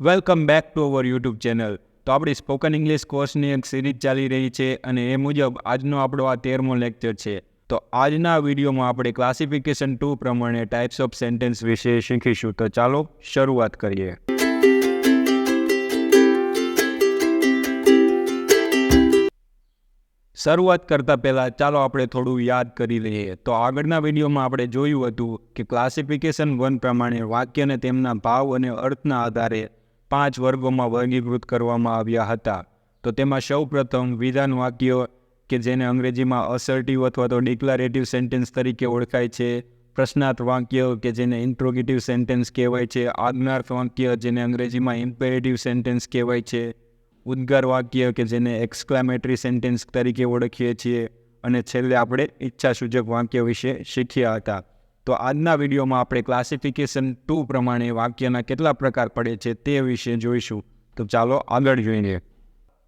Welcome back to our YouTube channel તો આપણી spoken English કોર્સની એક સિરીઝ ચાલી રહી છે અને એ મુજબ આજનો આપણો આ તેરમો લેક્ચર છે. તો આજના વિડીયોમાં આપણે ક્લાસિફિકેશન ટુ પ્રમાણે ટાઈપ્સ ઓફ સેન્ટેન્સ વિશે શીખીશું. તો ચાલો શરૂઆત કરીએ. શરૂઆત કરતાં પહેલાં ચાલો આપણે થોડું યાદ કરી લઈએ. તો આગળના વિડીયોમાં આપણે જોયું હતું કે ક્લાસિફિકેશન વન પ્રમાણે વાક્યને તેમના ભાવ અને અર્થના આધારે પાંચ વર્ગોમાં વર્ગીકૃત કરવામાં આવ્યા હતા. તો તેમાં સૌપ્રથમ વિધાન વાક્યો, કે જેને અંગ્રેજીમાં અસર્ટિવ અથવા તો ડિક્લારેટિવ સેન્ટેન્સ તરીકે ઓળખાય છે, પ્રશ્નાર્થ વાક્ય, કે જેને ઇન્ટ્રોગેટિવ સેન્ટેન્સ કહેવાય છે, આજ્ઞાર્થ વાક્ય, જેને અંગ્રેજીમાં ઇમ્પેરેટિવ સેન્ટેન્સ કહેવાય છે, ઉદ્ગાર વાક્ય, કે જેને એક્સક્લામેટરી સેન્ટેન્સ તરીકે ઓળખીએ છીએ. અને છેલ્લે આપણે ઈચ્છાસૂચક વાક્ય વિશે શીખ્યા હતા. તો આજના વિડીયોમાં આપણે ક્લાસિફિકેશન ટુ પ્રમાણે વાક્યના કેટલા પ્રકાર પડે છે તે વિશે જોઈશું. તો ચાલો આગળ જોઈએ.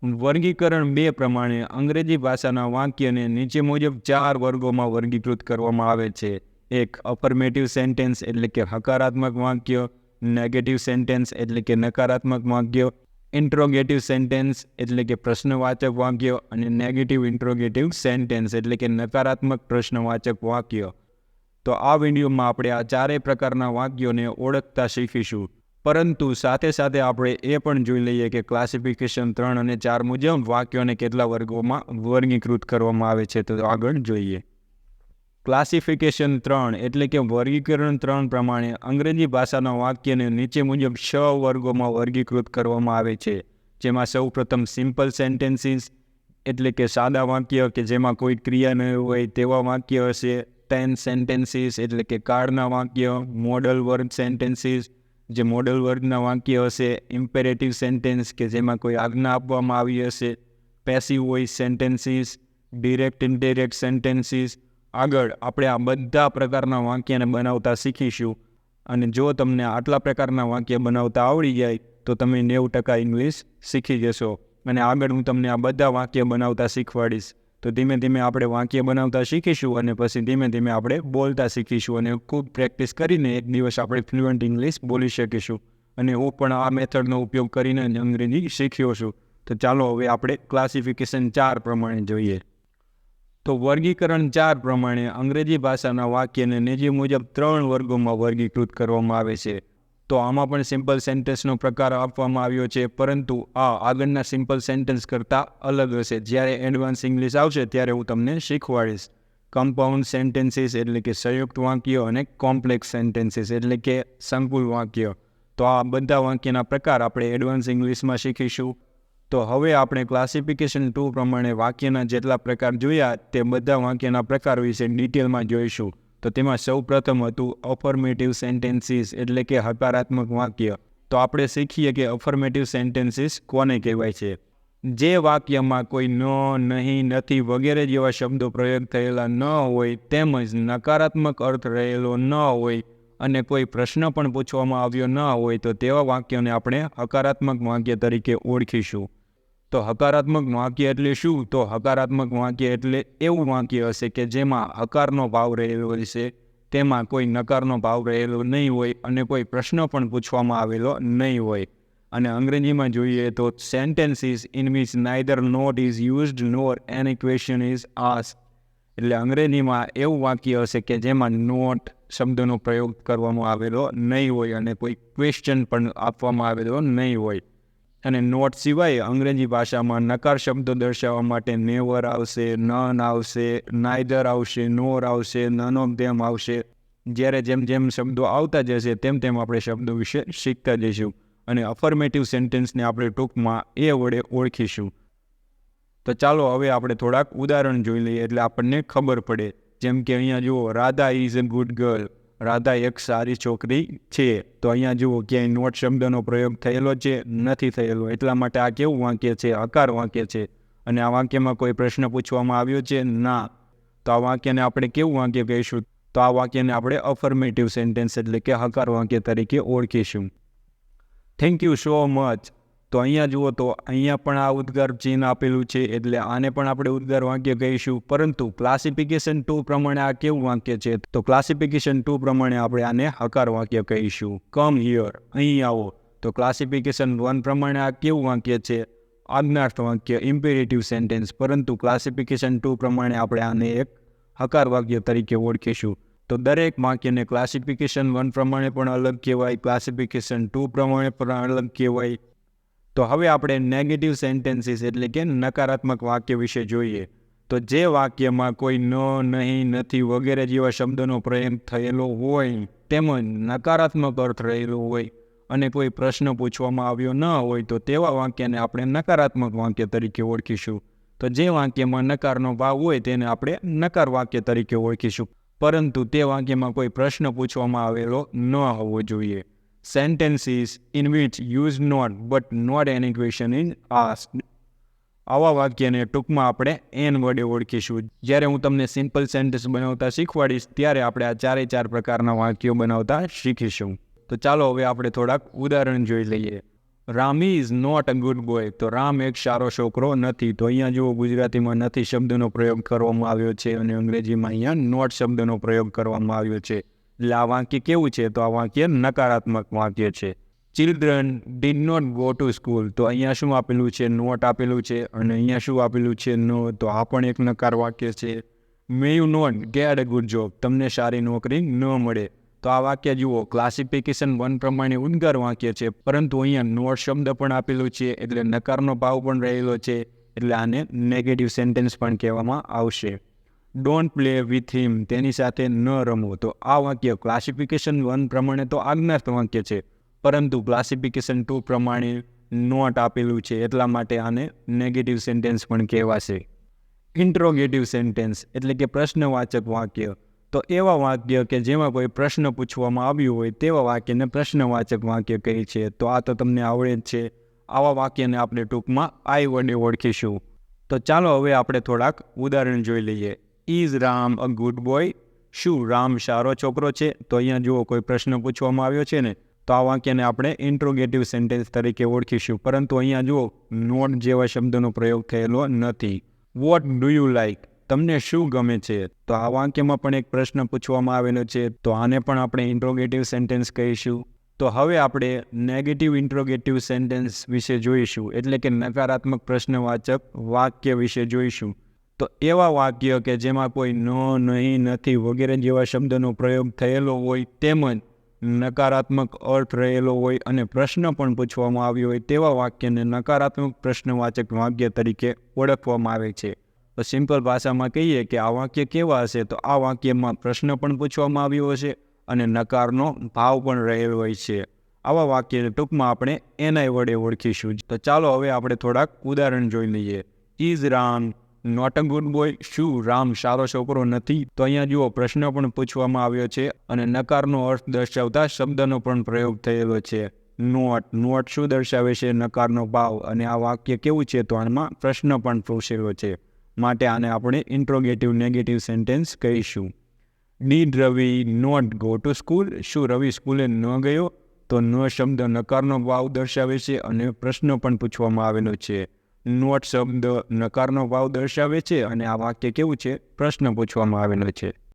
વર્ગીકરણ બે પ્રમાણે અંગ્રેજી ભાષાના વાક્યને નીચે મુજબ ચાર વર્ગોમાં વર્ગીકૃત કરવામાં આવે છે. એક અફર્મેટિવ સેન્ટેન્સ એટલે કે હકારાત્મક વાક્ય નેગેટિવ સેન્ટેન્સ એટલે કે નકારાત્મક વાક્ય ઇન્ટ્રોગેટિવ સેન્ટેન્સ એટલે કે પ્રશ્નવાચક વાક્ય અને નેગેટિવ ઇન્ટ્રોગેટિવ સેન્ટેન્સ એટલે કે નકારાત્મક પ્રશ્નવાચક વાક્ય. તો આ વિડીયોમાં આપણે આ ચારેય પ્રકારના વાક્યોને ઓળખતા શીખીશું. પરંતુ સાથે સાથે આપણે એ પણ જોઈ લઈએ કે ક્લાસિફિકેશન ત્રણ અને ચાર મુજબ વાક્યોને કેટલા વર્ગોમાં વર્ગીકૃત કરવામાં આવે છે તો આગળ જોઈએ. ક્લાસિફિકેશન ત્રણ એટલે કે વર્ગીકરણ ત્રણ પ્રમાણે અંગ્રેજી ભાષાના વાક્યને નીચે મુજબ છ વર્ગોમાં વર્ગીકૃત કરવામાં આવે છે. જેમાં સૌ પ્રથમ સિમ્પલ સેન્ટેન્સીસ એટલે કે સાદા વાક્ય કે જેમાં કોઈ ક્રિયા ન હોય તેવા વાક્ય હશે. ટેન સેન્ટેન્સીસ એટલે કે કાળના વાક્ય મોડલ વર્ગ સેન્ટેન્સીસ જે મોડલ વર્ગના વાક્ય હશે ઇમ્પેરેટિવ સેન્ટેન્સ કે જેમાં કોઈ આજ્ઞા આપવામાં આવી હશે passive voice sentences direct indirect sentences આગળ આપણે આ બધા પ્રકારના વાક્યને બનાવતા શીખીશું. અને જો તમને આટલા પ્રકારના વાક્ય બનાવતા આવડી જાય, તો તમે નેવું ટકા ઇંગ્લિશ શીખી જશો. અને આગળ હું તમને આ બધા વાક્ય બનાવતા શીખવાડીશ. તો ધીમે ધીમે આપણે વાક્ય બનાવતા શીખીશું અને પછી ધીમે ધીમે આપણે બોલતા શીખીશું અને ખૂબ પ્રેક્ટિસ કરીને એક દિવસ આપણે ફ્લુઅન્ટ ઇંગ્લિશ બોલી શકીશું. અને હું પણ આ મેથડનો ઉપયોગ કરીને અંગ્રેજી શીખ્યો છું. તો ચાલો હવે આપણે ક્લાસિફિકેશન ચાર પ્રમાણે જોઈએ. તો વર્ગીકરણ ચાર પ્રમાણે અંગ્રેજી ભાષાના વાક્યને નીચે મુજબ ત્રણ વર્ગોમાં વર્ગીકૃત કરવામાં આવે છે. તો આમાં પણ સિમ્પલ સેન્ટેન્સનો પ્રકાર આપવામાં આવ્યો છે, પરંતુ આ આગળના સિમ્પલ સેન્ટેન્સ કરતાં અલગ હશે. જ્યારે એડવાન્સ ઇંગ્લિશ આવશે, ત્યારે હું તમને શીખવાડીશ. કમ્પાઉન્ડ સેન્ટેન્સીસ એટલે કે સંયુક્ત વાક્ય અને કોમ્પ્લેક્સ સેન્ટેન્સીસ એટલે કે સંકુલ વાક્ય. તો આ બધા વાક્યના પ્રકાર આપણે એડવાન્સ ઇંગ્લિશમાં શીખીશું. તો હવે આપણે ક્લાસિફિકેશન ટુ પ્રમાણે વાક્યના જેટલા પ્રકાર જોયા, તે બધા વાક્યના પ્રકાર વિશે ડિટેલમાં જોઈશું. તો તેમાં સૌ પ્રથમ હતું અફર્મેટિવ સેન્ટેન્સીસ એટલે કે હકારાત્મક વાક્ય. તો આપણે શીખીએ કે અફર્મેટિવ સેન્ટેન્સીસ કોને કહેવાય છે? જે વાક્યમાં કોઈ ન, નહીં, નથી વગેરે જેવા શબ્દો પ્રયોગ થયેલા ન હોય, તેમજ નકારાત્મક અર્થ રહેલો ન હોય અને કોઈ પ્રશ્ન પણ પૂછવામાં આવ્યો ન હોય, તો તેવા વાક્યોને આપણે હકારાત્મક વાક્ય તરીકે ઓળખીશું. તો હકારાત્મક વાક્ય એટલે શું? તો હકારાત્મક વાક્ય એટલે એવું વાક્ય હશે કે જેમાં હકારનો ભાવ રહેલો હશે. તેમાં કોઈ નકારનો ભાવ રહેલો નહીં હોય અને કોઈ પ્રશ્ન પણ પૂછવામાં આવેલો નહીં હોય. અને અંગ્રેજીમાં જોઈએ તો sentences in which neither not is used nor an question is ask એટલે અંગ્રેજીમાં એવું વાક્ય હશે કે જેમાં નોટ શબ્દનો પ્રયોગ કરવામાં આવેલો નહીં હોય અને કોઈ ક્વેશ્ચન પણ આપવામાં આવેલો નહીં હોય. અને નોટ સિવાય અંગ્રેજી ભાષામાં નકાર શબ્દો દર્શાવવા માટે નેવર આવશે, નન આવશે નાઇધર આવશે, નોર આવશે નન ઓફ ધેમ આવશે. જ્યારે જેમ જેમ શબ્દો આવતા જશે, તેમ તેમ આપણે શબ્દો વિશે શીખતા જઈશું અને અફર્મેટિવ સેન્ટેન્સને આપણે ટૂંકમાં એ વડે ઓળખીશું. તો ચાલો હવે આપણે થોડાક ઉદાહરણ જોઈ લઈએ એટલે આપણને ખબર પડે. જેમ કે અહીંયા જુઓ, Radha is a good girl Radha એક સારી છોકરી છે, તો અહીંયા જુઓ, ક્યાંય નોટ શબ્દનો પ્રયોગ થયેલો છે, નથી થયેલો. એટલા માટે આ કેવું વાક્ય છે? હકાર વાક્ય છે. અને આ વાક્યમાં કોઈ પ્રશ્ન પૂછવામાં આવ્યો છે? ના. તો આ વાક્યને આપણે કેવું વાક્ય કહીશું? તો આ વાક્યને આપણે અફર્મેટિવ સેન્ટેન્સ એટલે કે હકાર વાક્ય તરીકે ઓળખીશું. થેન્ક યુ સો મચ તો અહીંયા જુઓ તો અહીંયા પણ આ ઉદ્ગાર ચિહ્ન આપેલું છે, એટલે આને પણ આપણે ઉદ્ગાર વાક્ય કહીશું. પરંતુ ક્લાસિફિકેશન ટુ પ્રમાણે આ કેવું વાક્ય છે? તો ક્લાસિફિકેશન ટુ પ્રમાણે આપણે આને હકાર વાક્ય કહીશું. કમ હિયર અહીં આવો. તો ક્લાસિફિકેશન વન પ્રમાણે આ કેવું વાક્ય છે? આજ્ઞાર્થ વાક્ય ઇમ્પેરેટિવ સેન્ટેન્સ પરંતુ ક્લાસિફિકેશન ટુ પ્રમાણે આપણે આને એક હકાર વાક્ય તરીકે ઓળખીશું. તો દરેક વાક્યને ક્લાસિફિકેશન વન પ્રમાણે પણ અલગ કહેવાય ક્લાસિફિકેશન ટુ પ્રમાણે પણ અલગ કહેવાય. તો હવે આપણે નેગેટિવ સેન્ટેન્સીસ એટલે કે નકારાત્મક વાક્ય વિશે જોઈએ. તો જે વાક્યમાં કોઈ ન, નહીં, નથી વગેરે જેવા શબ્દોનો પ્રયોગ થયેલો હોય તેમજ નકારાત્મક અર્થ રહેલો હોય અને કોઈ પ્રશ્ન પૂછવામાં આવ્યો ન હોય, તો તેવા વાક્યને આપણે નકારાત્મક વાક્ય તરીકે ઓળખીશું. તો જે વાક્યમાં નકારનો ભાવ હોય તેને આપણે નકાર વાક્ય તરીકે ઓળખીશું. પરંતુ તે વાક્યમાં કોઈ પ્રશ્ન પૂછવામાં આવેલો ન હોવો જોઈએ. Sentences in which use not but not any question in asked. આવા વાક્યને ટૂંકમાં આપણે એન વડે ઓળખીશું. જ્યારે હું તમને સિમ્પલ સેન્ટેન્સ બનાવતા શીખવાડીશ, ત્યારે આપણે આ ચારે ચાર પ્રકારના વાક્યો બનાવતા શીખીશું. તો ચાલો હવે આપણે થોડાક ઉદાહરણ જોઈ લઈએ. Ram is not a good boy તો રામ એક સારો છોકરો નથી. તો અહીંયા જુઓ, ગુજરાતીમાં નથી શબ્દનો પ્રયોગ કરવામાં આવ્યો છે અને અંગ્રેજીમાં અહીંયા નોટ શબ્દનો પ્રયોગ કરવામાં આવ્યો છે. એટલે આ વાક્ય કેવું છે? તો આ વાક્ય નકારાત્મક વાક્ય છે. Children did not go to school તો અહીંયા શું આપેલું છે? નોટ આપેલું છે અને અહીંયા શું આપેલું છે? નો તો આ પણ એક નકાર વાક્ય છે. May you not get a good job તમને સારી નોકરી ન મળે. તો આ વાક્ય જુઓ. ક્લાસિફિકેશન વન પ્રમાણે ઉદ્ગાર વાક્ય છે. પરંતુ અહીંયા નોટ શબ્દ પણ આપેલું છે. એટલે નકારનો ભાવ પણ રહેલો છે. એટલે આને નેગેટિવ સેન્ટેન્સ પણ કહેવામાં આવશે. ડોન્ટ પ્લે વિથ હિમ તેની સાથે ન રમો. તો આ વાક્ય ક્લાસિફિકેશન વન પ્રમાણે તો આજ્ઞાર્થ વાક્ય છે. પરંતુ ક્લાસિફિકેશન ટુ પ્રમાણે નોટ આપેલું છે. એટલા માટે આને નેગેટિવ સેન્ટેન્સ પણ કહેવાશે. ઇન્ટ્રોગેટિવ સેન્ટેન્સ એટલે કે પ્રશ્નવાચક વાક્ય. તો એવા વાક્ય કે જેમાં કોઈ પ્રશ્ન પૂછવામાં આવ્યું હોય તેવા વાક્યને પ્રશ્નવાચક વાક્ય કહે છે. તો આ તો તમને આવડે જ છે. આવા વાક્યને આપણે ટૂંકમાં આઈ વડે ઓળખીશું. તો ચાલો હવે આપણે થોડાક ઉદાહરણ જોઈ લઈએ. Is Ram a good boy? શું રામ સારો છોકરો છે? તો અહીંયા જુઓ, કોઈ પ્રશ્ન પૂછવામાં આવ્યો છે ને, તો આ વાક્યને આપણે ઇન્ટ્રોગેટિવ સેન્ટેન્સ તરીકે ઓળખીશું. પરંતુ અહીંયા જુઓ, નોટ જેવા શબ્દનો પ્રયોગ થયેલો નથી. વોટ ડુ યુ લાઈક તમને શું ગમે છે? તો આ વાક્યમાં પણ એક પ્રશ્ન પૂછવામાં આવેલો છે, તો આને પણ આપણે ઇન્ટ્રોગેટિવ સેન્ટેન્સ કહીશું. તો હવે આપણે નેગેટિવ ઇન્ટ્રોગેટિવ સેન્ટેન્સ વિશે જોઈશું, એટલે કે નકારાત્મક પ્રશ્નવાચક વાક્ય વિશે જોઈશું. તો એવા વાક્ય કે જેમાં કોઈ ન નહીં નથી વગેરે જેવા શબ્દનો પ્રયોગ થયેલો હોય તેમજ નકારાત્મક અર્થ રહેલો હોય અને પ્રશ્ન પણ પૂછવામાં આવ્યો હોય તેવા વાક્યને નકારાત્મક પ્રશ્નવાચક વાક્ય તરીકે ઓળખવામાં આવે છે. તો સિમ્પલ ભાષામાં કહીએ કે આ વાક્ય કેવા હશે તો આ વાક્યમાં પ્રશ્ન પણ પૂછવામાં આવ્યો હશે અને નકારનો ભાવ પણ રહેલો હોય છે. આવા વાક્યને ટૂંકમાં આપણે એનઆઈ વડે ઓળખીશું. તો ચાલો હવે આપણે થોડાક ઉદાહરણ જોઈ લઈએ. Is Ram not a good boy શું રામ સારો છોકરો નથી? તો અહીંયા જુઓ, પ્રશ્ન પણ પૂછવામાં આવ્યો છે અને નકારનો અર્થ દર્શાવતા શબ્દનો પણ પ્રયોગ થયેલો છે. નોટ નોટ શું દર્શાવે છે નકારનો ભાવ? અને આ વાક્ય કેવું છે તો આમાં પ્રશ્ન પણ પૂછેલો છે. માટે આને આપણે ઇન્ટ્રોગેટિવ નેગેટિવ સેન્ટેન્સ કહીશું. Did Ravi not go to school શું રવિ સ્કૂલે ન ગયો? તો ન શબ્દ નકારનો ભાવ દર્શાવે છે અને પ્રશ્ન પણ પૂછવામાં આવેલો છે. નોટ શબ્દ નકારનો ભાવ દર્શાવે છે અને આ વાક્ય કેવું છે? પ્રશ્ન પૂછવામાં આવેલો છે.